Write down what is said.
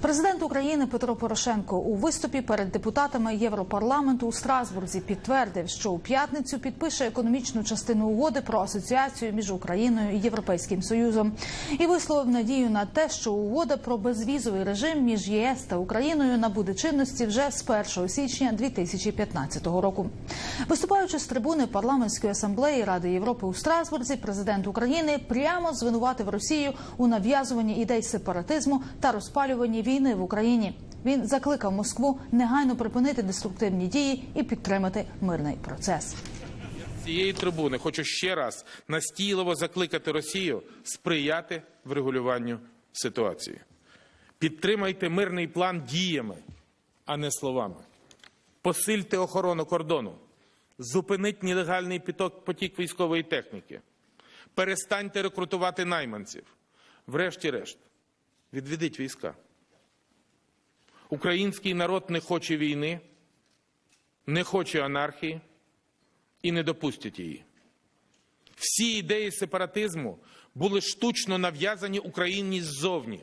Президент України Петро Порошенко у виступі перед депутатами Європарламенту у Страсбурзі підтвердив, що у п'ятницю підпише економічну частину угоди про асоціацію між Україною і Європейським Союзом і висловив надію на те, що угода про безвізовий режим між ЄС та Україною набуде чинності вже з 1 січня 2015 року. Виступаючи з трибуни парламентської асамблеї Ради Європи у Страсбурзі, президент України прямо звинуватив Росію у нав'язуванні ідей сепаратизму та розпалюванні війни в Україні. Він закликав Москву негайно припинити деструктивні дії і підтримати мирний процес. Цієї трибуни хочу ще раз настійливо закликати Росію сприяти врегулюванню ситуації. Підтримайте мирний план діями, а не словами. Посильте охорону кордону, зупиніть нелегальний потік, військової техніки, перестаньте рекрутувати найманців. Врешті-решт, відведіть війська. Український народ не хоче війни, не хоче анархії і не допустять її. Всі ідеї сепаратизму були штучно нав'язані Україні ззовні.